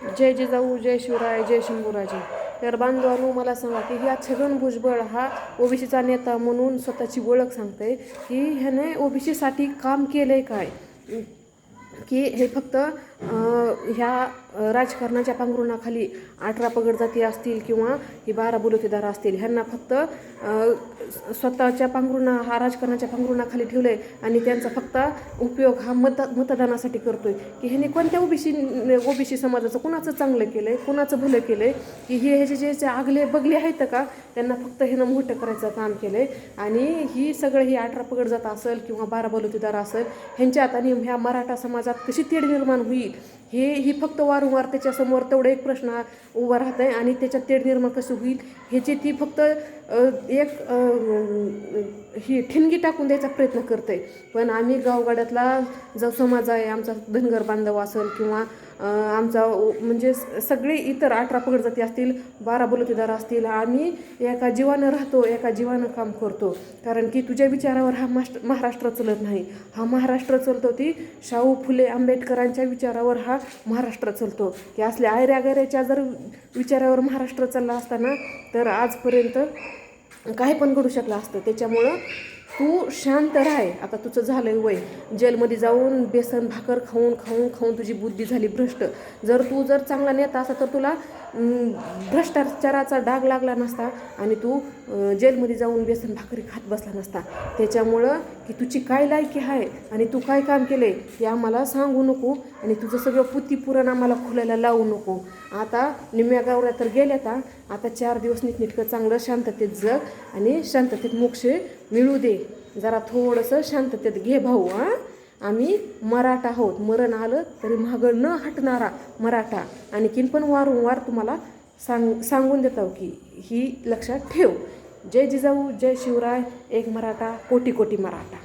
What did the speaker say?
जय जिजाऊ जय शिवराय जय शंभूराजे तर बांधवांनो मला सांगा की ह्या छगन भुजबळ हा ओबीसीचा नेता म्हणून स्वतःची ओळख सांगते की ह्याने ओबीसीसाठी काम केलं आहे काय? की हे फक्त ह्या राजकारणाच्या पांघरुणाखाली अठरा पगड जाती असतील किंवा ही बारा बुलुतेदार असतील ह्यांना फक्त स्वतःच्या पांघरुणा हा राजकारणाच्या पांघरुणाखाली आहे आणि त्यांचा फक्त उपयोग हा मत मतदानासाठी करतो आहे की ह्याने कोणत्या ओबीसी ओबीसी समाजाचं कुणाचं चांगलं केलं आहे कुणाचं भलं आहे की हे ह्याचे जे जे आगले बगले आहेत का त्यांना फक्त ह्यानं मोठं करायचं काम केलं आहे आणि ही सगळं ही अठरा पगड जात असेल किंवा बारा बलुतेदार असेल ह्यांच्यात आणि ह्या मराठा समाजात कशी तेढ निर्माण होईल? हे ही फक्त वारंवार त्याच्यासमोर तेवढं एक प्रश्न उभा राहत आहे आणि त्याच्यात तेढ निर्माण कसं होईल? ह्याची ती फक्त एक ही ठिणगी टाकून द्यायचा प्रयत्न करते पण आम्ही गावगाड्यातला जो समाज आहे आमचा धनगर बांधव असेल किंवा आमचा म्हणजे स- सगळे इतर अठरा पगड जाती असतील बारा बलुतेदार असतील आम्ही एका जीवानं राहतो एका जीवानं काम करतो. कारण की तुझ्या विचारावर हा मास्ट महाराष्ट्र चलत नाही. हा महाराष्ट्र चलतो ती शाहू फुले आंबेडकरांच्या विचारावर हा महाराष्ट्र चलतो. की असल्या आयऱ्यागऱ्याच्या जर विचारावर महाराष्ट्र चालला असताना तर आजपर्यंत काही पण घडू शकलं असतं. त्याच्यामुळं तू शांत राह. आता तुझं झालं वय. जेलमध्ये जाऊन बेसन भाकर खाऊन खाऊन खाऊन तुझी बुद्धी झाली भ्रष्ट. जर तू जर चांगला नेता असा तर तुला भ्रष्टाचाराचा डाग लागला नसता आणि तू जेलमध्ये जाऊन बेसन भाकरी खात बसला नसता. त्याच्यामुळं की तुझी काय लायकी आहे आणि तू काय काम केले हे आम्हाला सांगू नको आणि तुझं सगळं पुतीपुरण आम्हाला खुलायला लावू नको. आता निम्या गावऱ्या तर गेल्या आता आता चार दिवस नीटनेटकं चांगलं शांततेत जग आणि शांततेत मोक्ष मिळू दे. जरा थोडंसं शांततेत घे भाऊ हां. आम्ही मराठा आहोत. मरण आलं तरी मागं न हटणारा मराठा. आणखीन पण वारंवार तुम्हाला सांग सांगून देतो की ही लक्षात ठेव. जय जिजाऊ जय शिवराय एक मराठा कोटी कोटी मराठा.